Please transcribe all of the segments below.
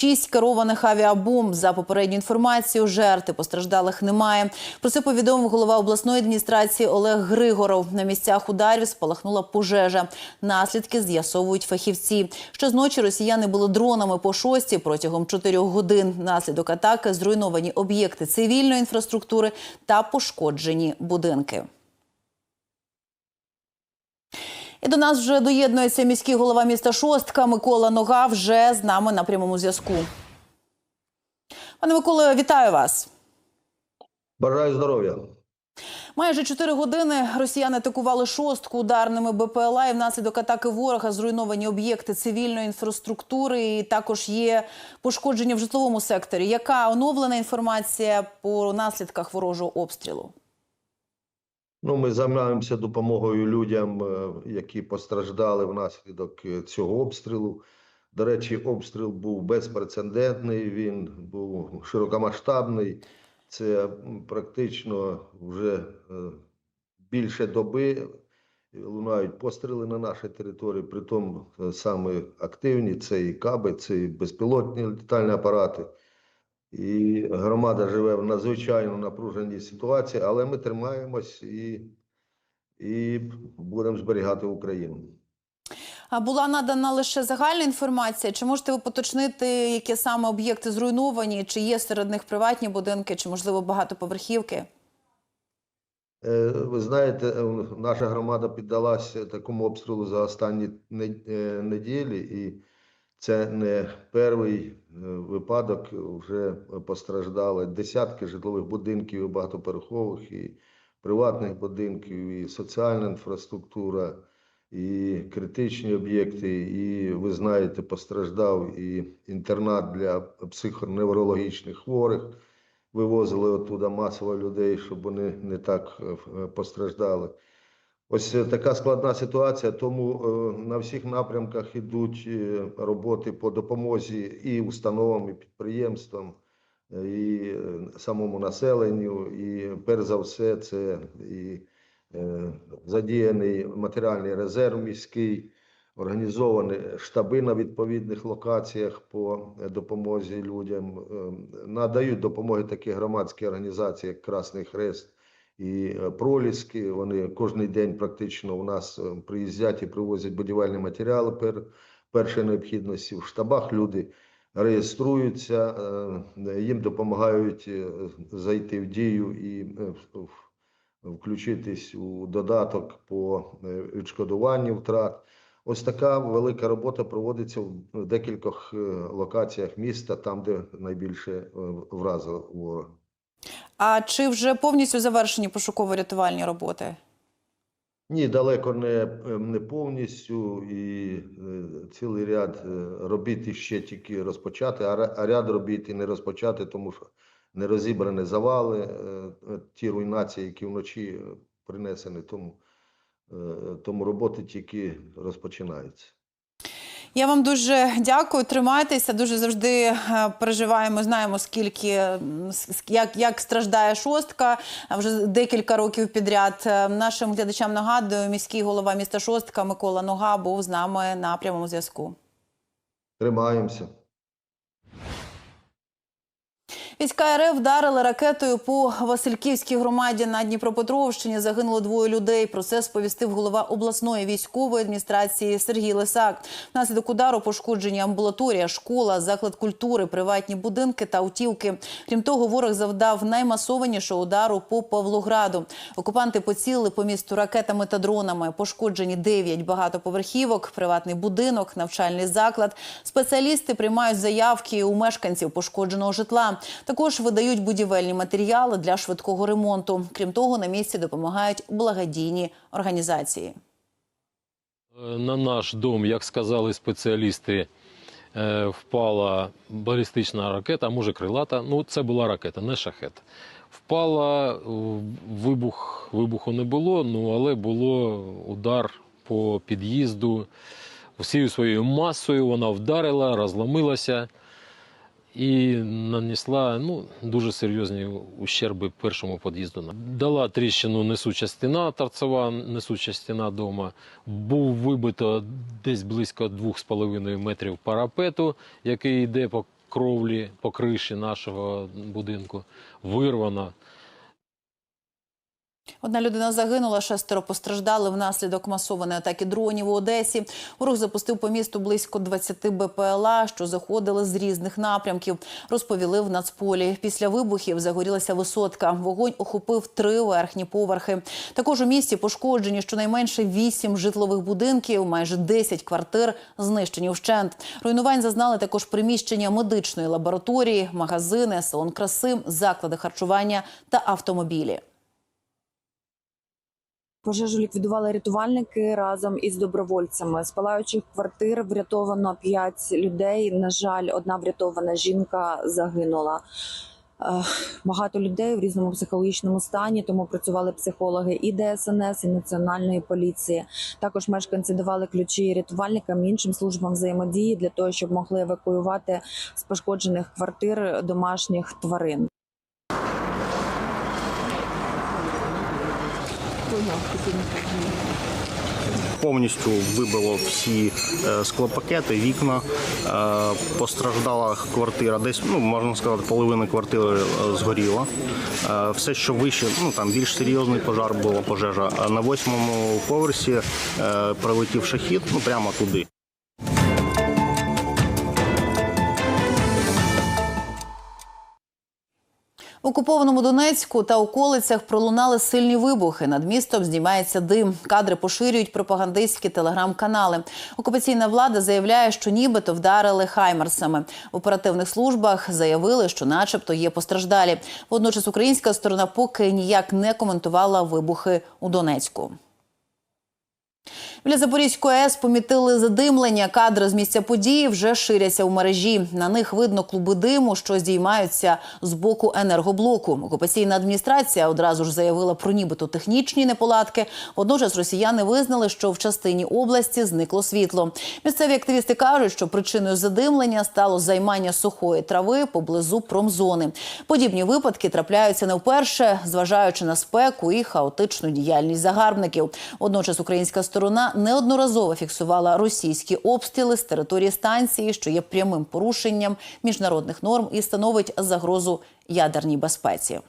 Шість керованих авіабомб за попередню інформацію. Жертв постраждалих немає. Про це повідомив голова обласної адміністрації Олег Григоров. На місцях ударів спалахнула пожежа. Наслідки з'ясовують фахівці. Що зночі росіяни були дронами по шості протягом чотирьох годин. Наслідок атаки зруйновані об'єкти цивільної інфраструктури та пошкоджені будинки. І до нас вже доєднується міський голова міста Шостка Микола Нога вже з нами на прямому зв'язку. Пане Миколо, вітаю вас. Бажаю здоров'я. Майже чотири години росіяни атакували шостку ударними БПЛА. І внаслідок атаки ворога зруйновані об'єкти цивільної інфраструктури. І також є пошкодження в житловому секторі. Яка оновлена інформація по наслідках ворожого обстрілу? Ну, ми займаємося допомогою людям, е, які постраждали внаслідок е, цього обстрілу. До речі, обстріл був безпрецедентний, він був широкомасштабний. Це практично вже е, більше доби лунають постріли на нашій території, притом саме активні це і каби, це і безпілотні літальні апарати. І громада живе в надзвичайно напруженій ситуації, але ми тримаємось і, і будемо зберігати Україну. А була надана лише загальна інформація. Чи можете ви поточнити, які саме об'єкти зруйновані? Чи є серед них приватні будинки, чи можливо багатоповерхівки? Е, Ви знаєте, е, наша громада піддалася такому обстрілу за останні е, неділі, і це не перший е, випадок. Вже постраждали десятки житлових будинків, і багатоповерхових, і приватних будинків, і соціальна інфраструктура, і критичні об'єкти. І ви знаєте, постраждав і інтернат для психоневрологічних хворих вивозили оттуда масово людей, щоб вони не так е, постраждали. Ось е, така складна ситуація, тому е, на всіх напрямках йдуть е, роботи по допомозі і установам, і підприємствам, і самому населенню. І перш за все, це і задіяний матеріальний резерв міський, організовані штаби на відповідних локаціях по допомозі людям. Надають допомоги такі громадські організації, як Красний Хрест і е, Проліски. Вони кожен день практично у нас е, приїздять і привозять будівельні матеріали пер, першої необхідності. В штабах люди реєструються, е, їм допомагають зайти в дію і включитись у додаток по відшкодуванню втрат. Ось така велика робота проводиться в декількох локаціях міста, там, де найбільше вразило ворога. А чи вже повністю завершені пошуково-рятувальні роботи? Ні, далеко не, е, не повністю, і е, цілий ряд е, робіт ще тільки розпочати, а, а ряд робіт і не розпочати, тому що не розібрані завали, е, ті руйнації, які вночі принесені, тому, е, тому роботи тільки розпочинаються. Я вам дуже дякую. Тримайтеся. Дуже завжди е, переживаємо. Знаємо, скільки як, як страждає шостка вже декілька років підряд. Е, Нашим глядачам нагадую, міський голова міста Шостка Микола Нога був з нами на прямому зв'язку. Тримаємося. Війська РФ вдарили ракетою по Васильківській громаді на Дніпропетровщині. Загинуло двоє людей. Про це сповістив голова обласної військової адміністрації Сергій Лисак. Внаслідок удару пошкоджені амбулаторія, школа, заклад культури, приватні будинки та автівки. Крім того, ворог завдав наймасованішого удару по Павлограду. Окупанти поцілили по місту ракетами та дронами. Пошкоджені 9 багатоповерхівок, приватний будинок, навчальний заклад. Спеціалісти приймають заявки у мешканців пошкодженого житла. Також видають будівельні матеріали для швидкого ремонту. Крім того, на місці допомагають благодійні організації. Е, На наш дом, як сказали спеціалісти, е, впала балістична ракета, а може крилата. Ну, це була ракета, не шахет. Впала, е, вибух, вибуху не було, ну але було удар по під'їзду. Всією своєю масою вона вдарила, розломилася і нанесла ну, дуже серйозні ущерби першому під'їзду. Дала тріщину несуча стіна, торцова несуча стіна дома. Був вибито десь близько 2,5 метрів парапету, який йде по кровлі по криші нашого будинку, вирвано. Одна людина загинула, шестеро постраждали внаслідок масованої атаки дронів у Одесі. Ворог запустив по місту близько 20 БПЛА, що заходили з різних напрямків. Розповіли в Нацполі. Після вибухів загорілася висотка. Вогонь охопив три верхні поверхи. Також у місті пошкоджені щонайменше вісім житлових будинків, майже 10 квартир знищені вщент. Руйнувань зазнали також приміщення медичної лабораторії, магазини, салон краси, заклади харчування та автомобілі. Пожежу ліквідували рятувальники разом із добровольцями. З палаючих квартир врятовано 5 людей. На жаль, одна врятована жінка загинула. Багато людей в різному психологічному стані, тому працювали психологи і ДСНС, і національної поліції. Також мешканці давали ключі рятувальникам іншим службам взаємодії для того, щоб могли евакуювати з пошкоджених квартир домашніх тварин. Повністю вибило всі е, склопакети, вікна. Е, Постраждала квартира. Десь ну можна сказати, половина квартири е, згоріла. Все, що вище, ну там більш серйозний пожар була пожежа. На восьмому поверсі прилетів шахід, ну прямо туди. В окупованому Донецьку та околицях пролунали сильні вибухи. Над містом знімається дим. Кадри поширюють пропагандистські телеграм-канали. Окупаційна влада заявляє, що нібито вдарили хаймерсами. В оперативних службах заявили, що, начебто, є постраждалі. Водночас українська сторона поки ніяк не коментувала вибухи у Донецьку. Біля Запорізької АЕС помітили задимлення. Кадри з місця події вже ширяться у мережі. На них видно клуби диму, що здіймаються з боку енергоблоку. Окупаційна адміністрація одразу ж заявила про нібито технічні неполадки. Водночас росіяни визнали, що в частині області зникло світло. Місцеві активісти кажуть, що причиною задимлення стало займання сухої трави поблизу промзони. Подібні випадки трапляються не вперше, зважаючи на спеку і хаотичну діяльність загарбників. Водночас українська сторона неодноразово фіксувала російські обстріли з території станції, що є прямим порушенням міжнародних норм і становить загрозу ядерній безпеці.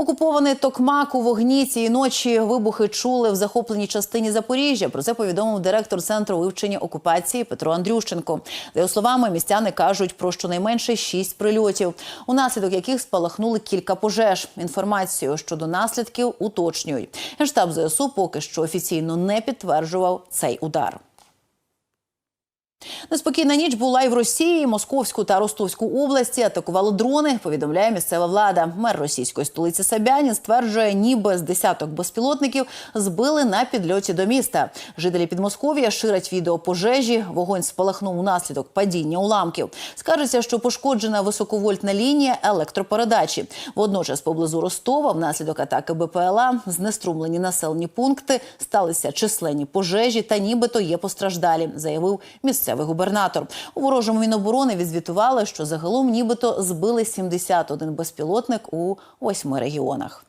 Окупований Токмак у вогні цієї ночі вибухи чули в захопленій частині Запоріжжя. Про це повідомив директор центру вивчення окупації Петро Андрющенко. За його словами, містяни кажуть про щонайменше шість прильотів, унаслідок яких спалахнули кілька пожеж. Інформацію щодо наслідків уточнюють. Генштаб ЗСУ поки що офіційно не підтверджував цей удар. Неспокійна ніч була і в Росії. Московську та Ростовську області атакували дрони. Повідомляє місцева влада. Мер російської столиці Собянін стверджує, ніби з десяток безпілотників збили на підльоті до міста. Жителі Підмосков'я ширять відео пожежі. Вогонь спалахнув унаслідок падіння уламків. Скажеться, що пошкоджена високовольтна лінія електропередачі. Водночас, поблизу Ростова, внаслідок атаки БПЛА, знеструмлені населені пункти, сталися численні пожежі та нібито є постраждалі, заявив місцевий губернатор. У ворожому міноборони відзвітували, що загалом нібито збили 71 безпілотник у восьми регіонах.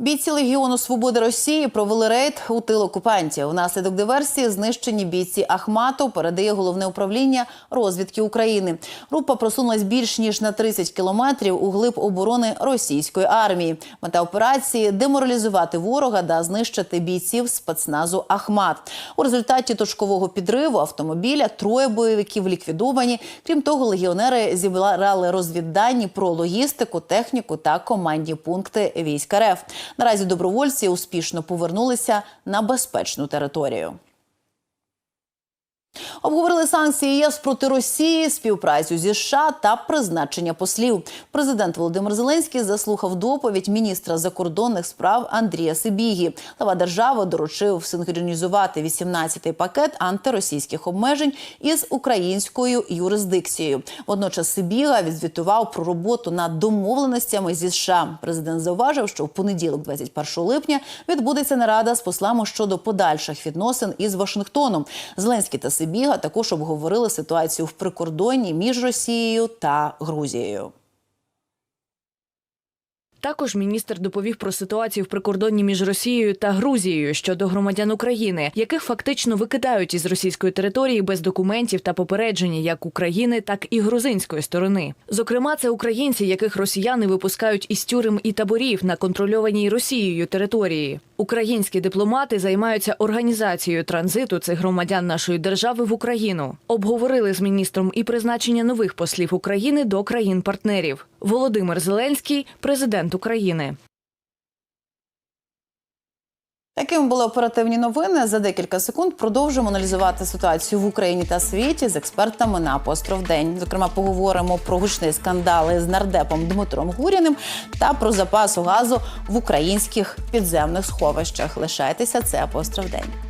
Бійці Легіону Свободи Росії провели рейд у тил окупантів. Внаслідок диверсії знищені бійці Ахмату, передає головне управління розвідки України. Група просунулась більш ніж на 30 кілометрів у глиб оборони російської армії. Мета операції деморалізувати ворога та знищити бійців спецназу Ахмат. У результаті точкового підриву автомобіля троє бойовиків ліквідовані. Крім того, легіонери зібрали розвіддані про логістику, техніку та командні пункти військ РФ. Наразі добровольці успішно повернулися на безпечну територію. Обговорили санкції ЄС проти Росії, співпрацю зі США та призначення послів. Президент Володимир Зеленський заслухав доповідь міністра закордонних справ Андрія Сибігі. Глава держави доручив синхронізувати 18-й пакет антиросійських обмежень із українською юрисдикцією. Водночас Сибіга відзвітував про роботу над домовленостями зі США. Президент зауважив, що в понеділок, 21 липня, відбудеться нарада з послами щодо подальших відносин із Вашингтоном. Зеленський та Сибіга також обговорили ситуацію в прикордонні між Росією та Грузією. Також міністр доповів про ситуацію в прикордонні між Росією та Грузією щодо громадян України, яких фактично викидають із російської території без документів та попередження як України, так і грузинської сторони. Зокрема, це українці, яких росіяни випускають із тюрем і таборів на контрольованій Росією території. Українські дипломати займаються організацією транзиту цих громадян нашої держави в Україну. Обговорили з міністром і призначення нових послів України до країн-партнерів. Володимир Зеленський, президент України. Такими були оперативні новини. За декілька секунд продовжимо аналізувати ситуацію в Україні та світі з експертами на апостроф день. Зокрема, поговоримо про гучні скандали з нардепом Дмитром Гуріним та про запас газу в українських підземних сховищах. Лишайтеся це апостроф день.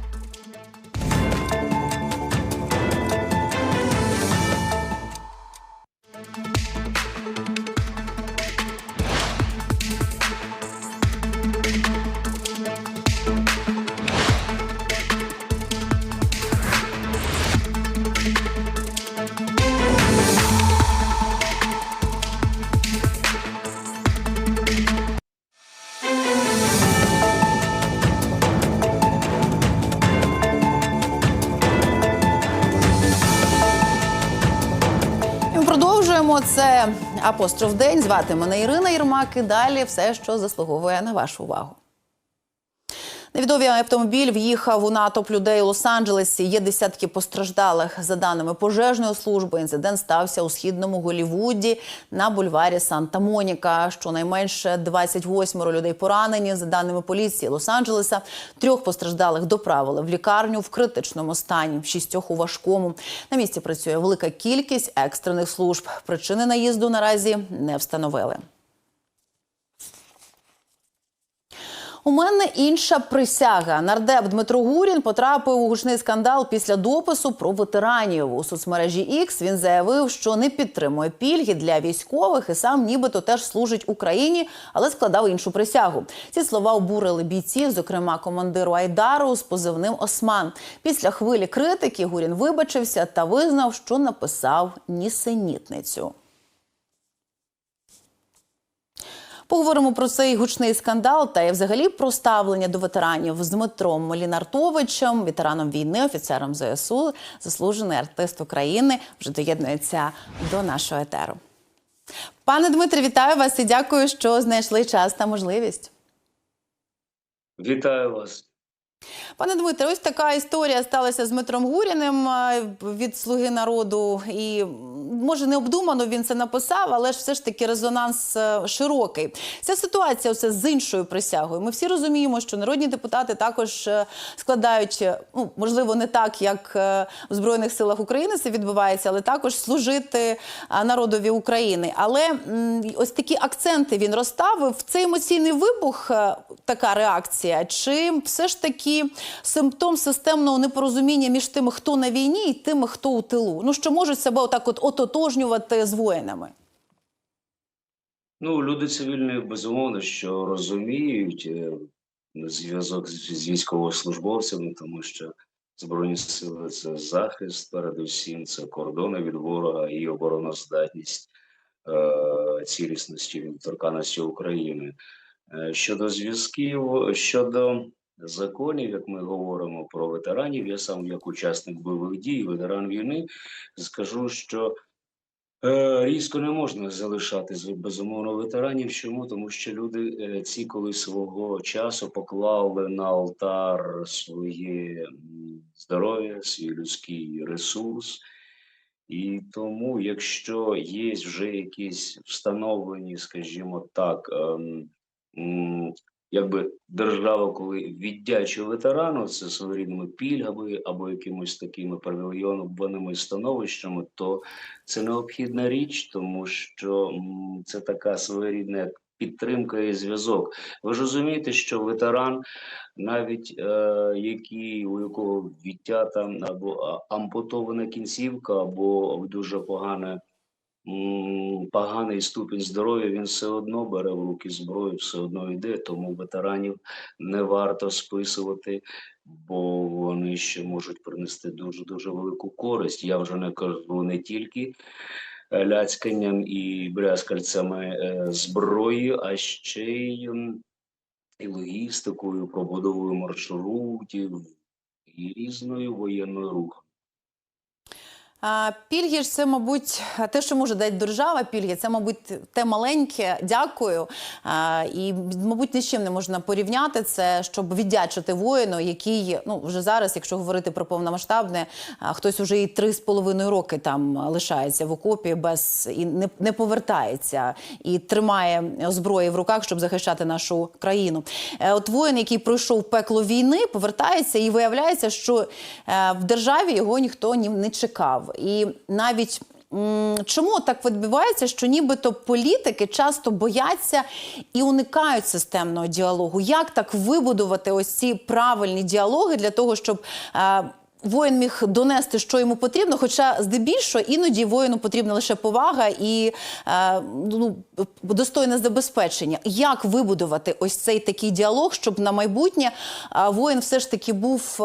Апостроф день. Звати мене Ірина Єрмак. І далі все, що заслуговує на вашу увагу. Невідомий автомобіль в'їхав у натовп людей у Лос-Анджелесі. Є десятки постраждалих. За даними пожежної служби, інцидент стався у східному Голівуді на бульварі Санта-Моніка. Щонайменше 28 людей поранені. За даними поліції Лос-Анджелеса, трьох постраждалих доправили в лікарню в критичному стані, шістьох у важкому. На місці працює велика кількість екстрених служб. Причини наїзду наразі не встановили. У мене інша присяга. Нардеп Дмитро Гурін потрапив у гучний скандал після допису про ветеранів у соцмережі X. Він заявив, що не підтримує пільги для військових і сам нібито теж служить Україні, але складав іншу присягу. Ці слова обурили бійців, зокрема командиру Айдару з позивним Осман. Після хвилі критики Гурін вибачився та визнав, що написав нісенітницю. Поговоримо про цей гучний скандал та й взагалі про ставлення до ветеранів з Дмитром Лінартовичем, ветераном війни, офіцером ЗСУ, заслужений артист України, вже доєднується до нашого етеру. Пане Дмитре, вітаю вас і дякую, що знайшли час та можливість. Вітаю вас. Пане Дмитре, ось така історія сталася з Дмитром Гуріним від Слуги народу. І може не обдумано він це написав, але ж все ж таки резонанс е, широкий. Ця ситуація все з іншою присягою. Ми всі розуміємо, що народні депутати також е, складають, е, ну можливо, не так, як в Збройних силах України це відбувається, але також служити народові України. Але ось такі акценти він розставив. Цей емоційний вибух, така реакція, чи все ж таки симптом системного непорозуміння між тими, хто на війні, і тими, хто у тилу? Ну що можуть себе отак от ототожнювати з воїнами? Ну, люди цивільні, безумовно, що розуміють е, зв'язок з, військовослужбовцями, тому що Збройні сили це захист, передусім, це кордони від ворога і обороноздатність е, цілісності і торканості України. Е, щодо зв'язків, щодо законів, як ми говоримо про ветеранів, я сам як учасник бойових дій, ветеран війни, скажу, що Різко не можна залишати безумовно ветеранів. Чому? Тому що люди е, ці коли свого часу поклали на алтар своє здоров'я, свій людський ресурс. І тому, якщо є вже якісь встановлені, скажімо так, ем, якби держава, коли віддячує ветерану, це своєрідними пільгами або якимось такими привілейованими становищами, то це необхідна річ, тому що це така своєрідна підтримка і зв'язок. Ви ж розумієте, що ветеран, навіть е, який у якого відтята або ампутована кінцівка, або дуже погане. Поганий ступінь здоров'я, він все одно бере в руки зброю, все одно йде. Тому ветеранів не варто списувати, бо вони ще можуть принести дуже дуже велику користь. Я вже не кажу не тільки е, ляцьканням і брязкальцями е, зброї, а ще й, і логістикою, пробудовою маршрутів і різною воєнною рухом. Пільги ж це, мабуть, те, що може дати держава. Пільги, це, мабуть, те маленьке. Дякую. І, мабуть, ні з чим не можна порівняти це, щоб віддячити воїну, який ну вже зараз, якщо говорити про повномасштабне, хтось уже і три з половиною роки там лишається в окопі без і не, не повертається і тримає зброї в руках, щоб захищати нашу країну. Е, От воїн, який пройшов пекло війни, повертається і виявляється, що е, в державі його ніхто ні не чекав. І навіть чому так відбувається, що нібито політики часто бояться і уникають системного діалогу? Як так вибудувати ось ці правильні діалоги для того, щоб е, Воїн міг донести, що йому потрібно, хоча здебільшого іноді воїну потрібна лише повага і е, ну, достойне забезпечення. Як вибудувати ось цей такий діалог, щоб на майбутнє е, воїн все ж таки був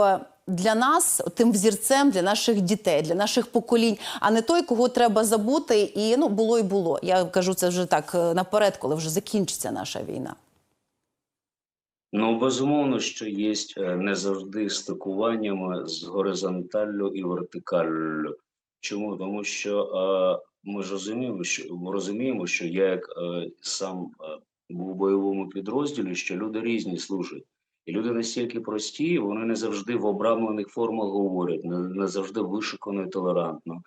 для нас тим взірцем для наших дітей, для наших поколінь, а не той, кого треба забути, і ну було і було. Я кажу це вже так е, наперед, коли вже закінчиться наша війна. Ну, безумовно, що є е, не завжди стикуваннями з горизонталлю і вертикаллю. Чому? Тому що е, ми ж розуміємо, що ми розуміємо, що я як е, сам е, був у бойовому підрозділі, що люди різні служать. І люди настільки прості, вони не завжди в обрамлених формах говорять, не, не завжди вишукано і толерантно.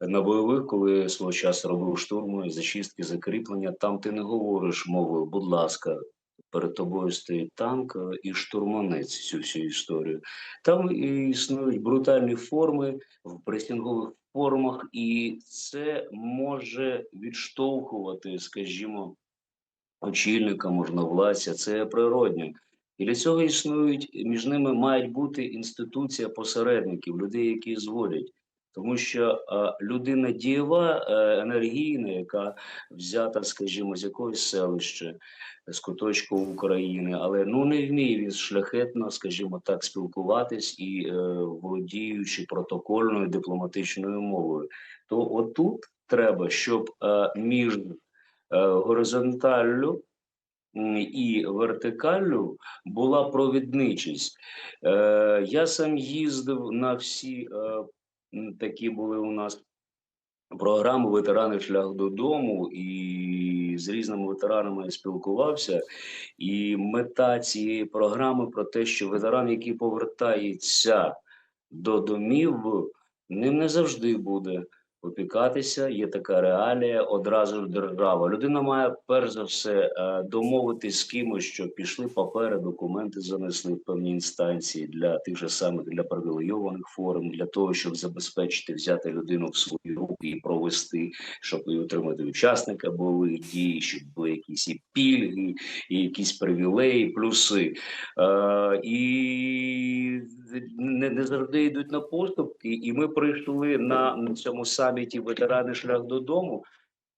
На бойових, коли свого часу робив штурми, зачистки, закріплення, там ти не говориш мовою, будь ласка, перед тобою стоїть танк і штурманець цю всю історію. Там і існують брутальні форми в пресінгових формах, і це може відштовхувати, скажімо, очільника, можновладця, це природньо. І для цього існують між ними мають бути інституція посередників, людей, які зводять. Тому що е, людина дієва, е, енергійна, яка взята, скажімо, з якогось селища, з куточку України, але ну не вміє він шляхетно, скажімо так, спілкуватись і е, володіючи протокольною дипломатичною мовою. То отут треба, щоб е, між е, горизонталлю і вертикаллю була провідничість. Е, я сам їздив на всі е, такі були у нас програми Ветерани шлях додому, і з різними ветеранами спілкувався. І мета цієї програми про те, що ветеран, який повертається до домів, ним не завжди буде опікатися. Є така реалія. Одразу ж держава. Людина має перш за все е, домовитись з кимось, що пішли папери, документи занесли в певні інстанції для тих же самих для привілейованих форм, для того, щоб забезпечити взяти людину в свої руки і провести, щоб і отримати учасника бойових дій, щоб були якісь і пільги, і якісь привілеї, плюси. Е, і не, не завжди йдуть на поступки. І ми прийшли на, на цьому саміті ветерани шлях додому.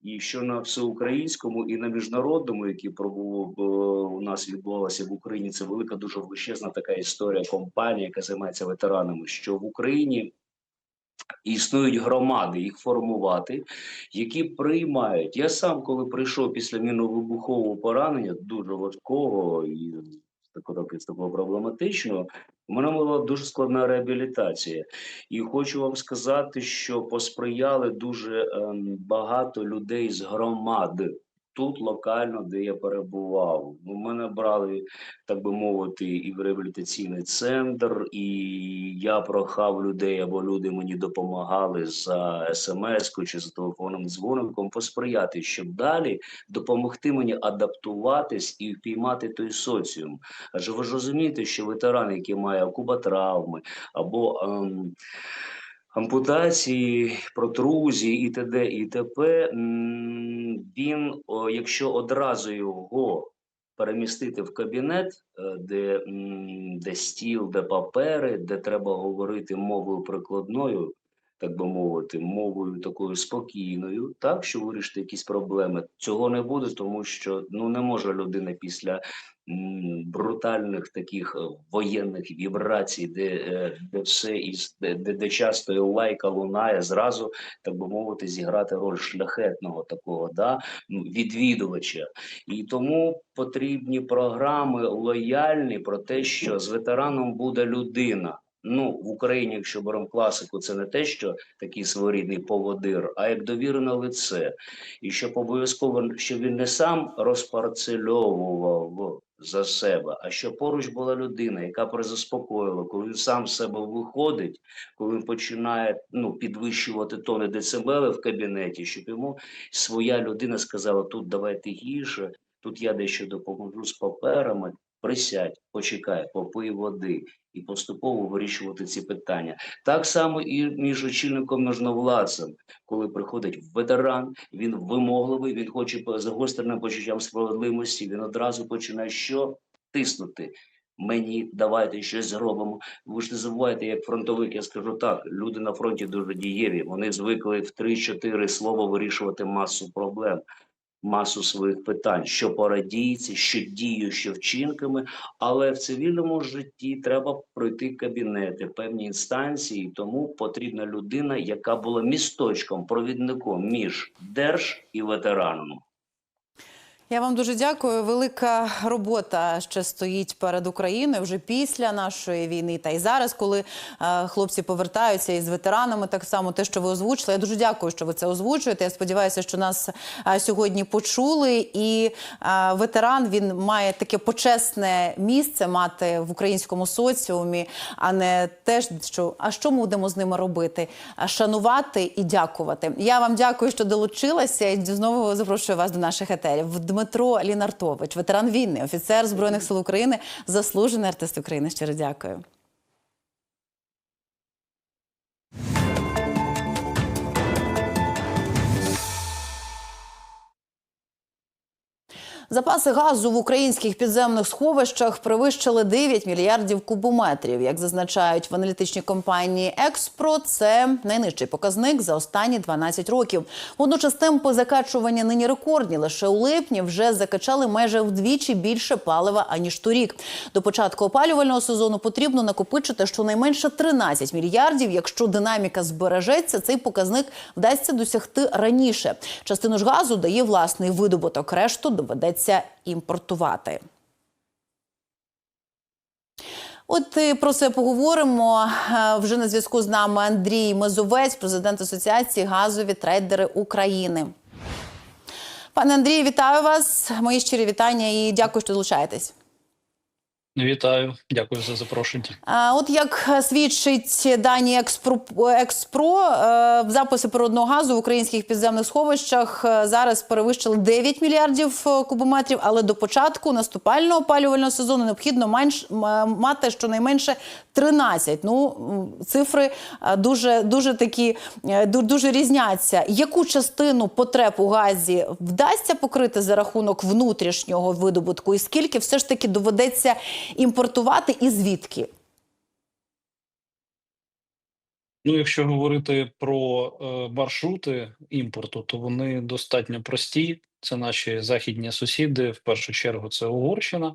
І що на всеукраїнському і на міжнародному, який пробував е, у нас відбувалося в Україні, це велика, дуже величезна така історія компанія, яка займається ветеранами. Що в Україні існують громади, їх формувати, які приймають. Я сам, коли прийшов після мінно-вибухового поранення, дуже важкого і такого такого проблематичного, у мене була дуже складна реабілітація. І хочу вам сказати, що посприяли дуже ем, багато людей з громад. Тут локально, де я перебував. У мене брали, так би мовити, і в реабілітаційний центр, і я прохав людей, або люди мені допомагали за смс-ку чи за телефонним дзвоником посприяти, щоб далі допомогти мені адаптуватись і впіймати той соціум. Адже ви ж розумієте, що ветеран, який має куботравми або ем, ампутації, протрузії і т.д. і т.п., він, якщо одразу його перемістити в кабінет, е, де, де стіл, де папери, де треба говорити мовою прикладною, так би мовити, мовою такою спокійною, так що вирішити якісь проблеми. Цього не буде, тому що ну не може людина після брутальних таких е, воєнних вібрацій, де, е, де все із де, де, часто лайка лунає, зразу так би мовити, зіграти роль шляхетного такого, да відвідувача. І тому потрібні програми лояльні про те, що з ветераном буде людина. Ну, в Україні, якщо беремо класику, це не те, що такий своєрідний поводир, а як довірене лице. І щоб обов'язково, щоб він не сам розпарцельовував за себе, а щоб поруч була людина, яка призаспокоїла, коли він сам з себе виходить, коли він починає ну, підвищувати тони децибели в кабінеті, щоб йому своя людина сказала: тут давайте гірше, тут я дещо допоможу з паперами. Присядь, почекай, попий води і поступово вирішувати ці питання. Так само і між очільником можновладцем, коли приходить ветеран, він вимогливий, він хоче загостреним почуттям справедливості. Він одразу починає що тиснути. Мені давайте щось зробимо. Ви ж не забувайте, як фронтовик, я скажу так: люди на фронті дуже дієві. Вони звикли в 3-4 слова вирішувати масу проблем масу своїх питань, що порадіється, що дію, що вчинками. Але в цивільному житті треба пройти кабінети, певні інстанції. Тому потрібна людина, яка була місточком, провідником між держ і ветераном. Я вам дуже дякую. Велика робота ще стоїть перед Україною вже після нашої війни. Та й зараз, коли е, хлопці повертаються із ветеранами, так само те, що ви озвучили. Я дуже дякую, що ви це озвучуєте. Я сподіваюся, що нас е, сьогодні почули. І е, ветеран він має таке почесне місце мати в українському соціумі, а не те, що а що ми будемо з ними робити? Шанувати і дякувати. Я вам дякую, що долучилася. І знову запрошую вас до наших етерів. Дмитро Лінартович, ветеран війни, офіцер збройних сил України, заслужений артист України. Щиро дякую. Запаси газу в українських підземних сховищах перевищили 9 мільярдів кубометрів. Як зазначають в аналітичній компанії Експро, це найнижчий показник за останні 12 років. Водночас темпи закачування нині рекордні. Лише у липні вже закачали майже вдвічі більше палива аніж торік. До початку опалювального сезону потрібно накопичити щонайменше 13 мільярдів. Якщо динаміка збережеться, цей показник вдасться досягти раніше. Частину ж газу дає власний видобуток, решту доведеться імпортувати. От про це поговоримо. Е, Вже на зв'язку з нами Андрій Мезовець, президент Асоціації газові трейдери України. Пане Андрію, вітаю вас. Мої щирі вітання і дякую, що долучаєтесь. Вітаю, дякую за запрошення. А, От як свідчить дані Експро, Експро е, записи природного газу в українських підземних сховищах е, зараз перевищили 9 мільярдів е, кубометрів, але до початку наступального опалювального сезону необхідно менш, мати щонайменше 13. Ну, цифри дуже, дуже такі, дуже різняться. Яку частину потреб у газі вдасться покрити за рахунок внутрішнього видобутку? І скільки все ж таки доведеться імпортувати і звідки? Ну, якщо говорити про е, маршрути імпорту, то вони достатньо прості. Це наші західні сусіди. В першу чергу це Угорщина,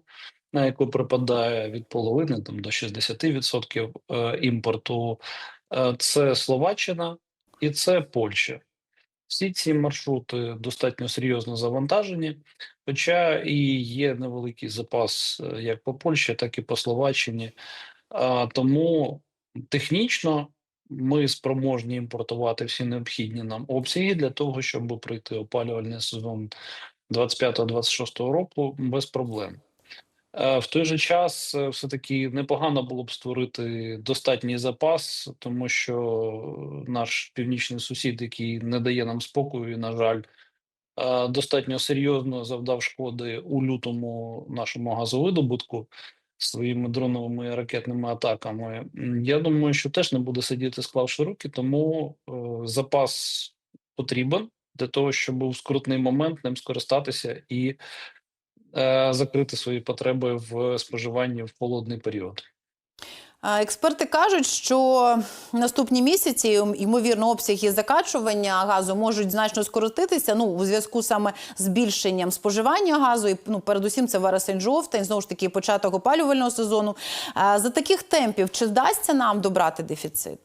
на яку припадає від половини там до 60% е, імпорту. Е, це Словаччина і це Польща. Всі ці маршрути достатньо серйозно завантажені, хоча і є невеликий запас е, як по Польщі, так і по Словаччині. Тому технічно ми спроможні імпортувати всі необхідні нам обсяги для того, щоб пройти опалювальний сезон 25-26 року без проблем. Е, В той же час е, все-таки непогано було б створити достатній запас, тому що наш північний сусід, який не дає нам спокою, на жаль, е, достатньо серйозно завдав шкоди у лютому нашому газовидобутку своїми дроновими ракетними атаками. Я думаю, що теж не буде сидіти, склавши руки, тому е, запас потрібен для того, щоб у скрутний момент ним скористатися і е, закрити свої потреби в споживанні в холодний період. Експерти кажуть, що наступні місяці ймовірно обсяги закачування газу можуть значно скоротитися. Ну у зв'язку саме з збільшенням споживання газу, і ну передусім це вересень жовтень, знову ж таки початок опалювального сезону. За таких темпів чи вдасться нам добрати дефіцит?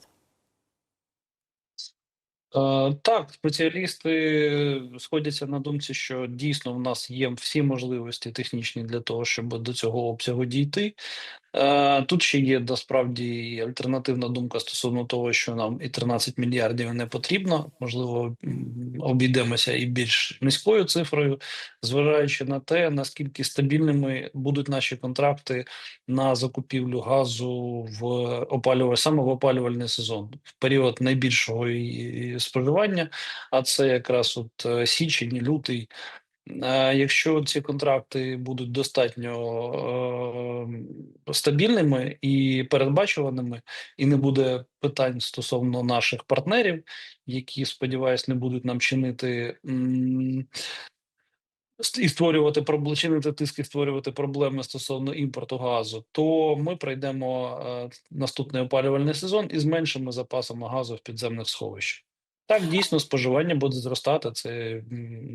Е, Так, спеціалісти сходяться на думці, що дійсно в нас є всі можливості технічні для того, щоб до цього обсягу дійти. Е, Тут ще є насправді альтернативна думка стосовно того, що нам і 13 мільярдів не потрібно. Можливо, обійдемося і більш низькою цифрою, зважаючи на те, наскільки стабільними будуть наші контракти на закупівлю газу в опалювальний саме в опалювальний сезон в період найбільшого споживання. А це якраз от е, січень, лютий. Якщо ці контракти будуть достатньо е, стабільними і передбачуваними, і не буде питань стосовно наших партнерів, які, сподіваюсь, не будуть нам чинити і створювати чинити тиск і створювати проблеми стосовно імпорту газу, то ми пройдемо е, наступний опалювальний сезон із меншими запасами газу в підземних сховищах. Так, дійсно, споживання буде зростати. Це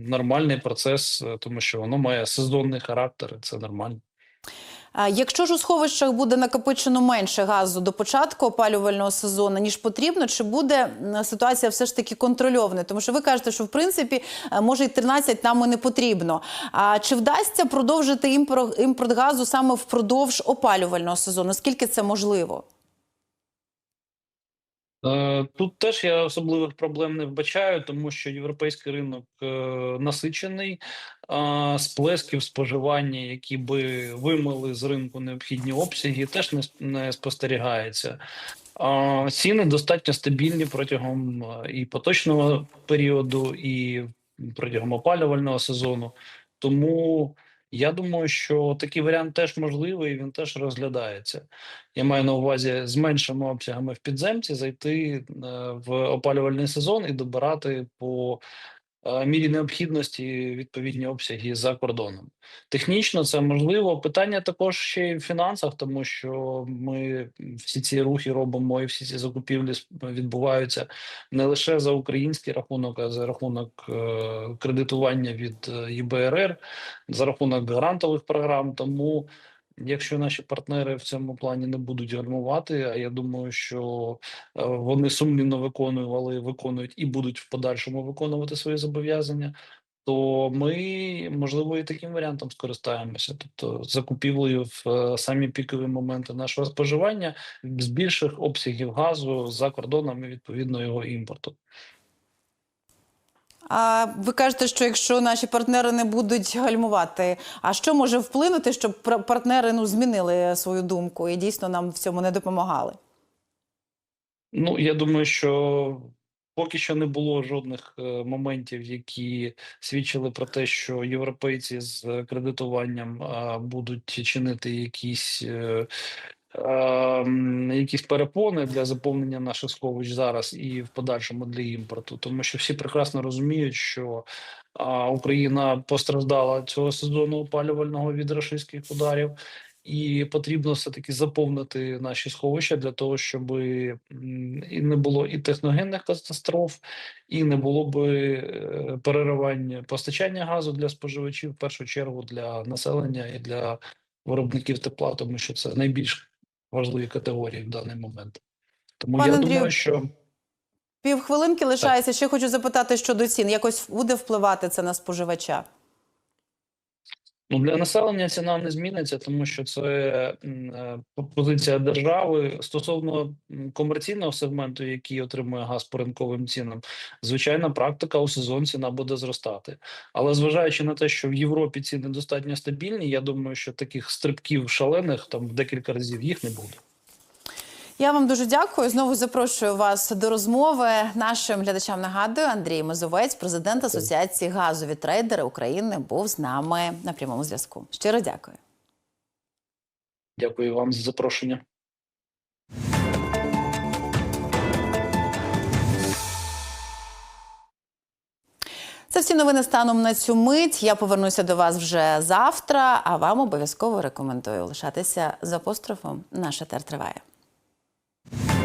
нормальний процес, е, тому що воно має сезонний характер. Це нормально. Якщо ж у сховищах буде накопичено менше газу до початку опалювального сезону, ніж потрібно, чи буде ситуація все ж таки контрольована? Тому що ви кажете, що в принципі е, може й 13 нам і не потрібно. А чи вдасться продовжити імпор- імпорт газу саме впродовж опалювального сезону? Скільки це можливо? Е, Тут теж я особливих проблем не вбачаю, тому що європейський ринок е, насичений сплесків споживання, які би вимили з ринку необхідні обсяги, теж не, спостерігається. Ціни достатньо стабільні протягом е, і поточного періоду, і протягом опалювального сезону. Тому я думаю, що такий варіант теж можливий, він теж розглядається. Я маю на увазі з меншими обсягами в підземці зайти е, в опалювальний сезон і добирати по мірі необхідності відповідні обсяги за кордоном. Технічно це можливо. Питання також ще й в фінансах, тому що ми всі ці рухи робимо і всі ці закупівлі відбуваються не лише за український рахунок, а за рахунок е, кредитування від е, ЄБРР, за рахунок грантових програм. Тому Якщо наші партнери в цьому плані не будуть гальмувати, а я думаю, що е, вони сумлінно виконували, виконують і будуть в подальшому виконувати свої зобов'язання, то ми можливо і таким варіантом скористаємося, тобто закупівлею в е, самі пікові моменти нашого споживання з більших обсягів газу за кордоном і відповідно його імпорту. А ви кажете, що якщо наші партнери не будуть гальмувати, а що може вплинути, щоб пар- партнери ну змінили свою думку і дійсно нам в цьому не допомагали? Ну, я думаю, що поки що не було жодних е, моментів, які свідчили про те, що європейці з кредитуванням будуть чинити якісь. Е, е, м, Якісь перепони для заповнення наших сховищ зараз і в подальшому для імпорту, тому що всі прекрасно розуміють, що Україна постраждала цього сезону опалювального від рашистських ударів, і потрібно все таки заповнити наші сховища для того, щоб і не було і техногенних катастроф, і не було би е, переривання постачання газу для споживачів, в першу чергу для населення і для виробників тепла, тому що це найбільш важливі категорії в даний момент. Тому Пан я Андрію, думаю, що Півхвилинки лишається. Ще хочу запитати щодо цін. Якось буде впливати це на споживача? Ну, для населення ціна не зміниться, тому що це е, позиція держави стосовно комерційного сегменту, який отримує газ по ринковим цінам. Звичайна практика у сезон ціна буде зростати. Але зважаючи на те, що в Європі ціни достатньо стабільні, я думаю, що таких стрибків шалених там в декілька разів їх не буде. Я вам дуже дякую. Знову запрошую вас до розмови. Нашим глядачам нагадую, Андрій Мозовець, президент Асоціації газові трейдери України, був з нами на прямому зв'язку. Щиро дякую. Дякую вам за запрошення. Це всі новини станом на цю мить. Я повернуся до вас вже завтра. А вам обов'язково рекомендую лишатися з апострофом. Наш етер триває. you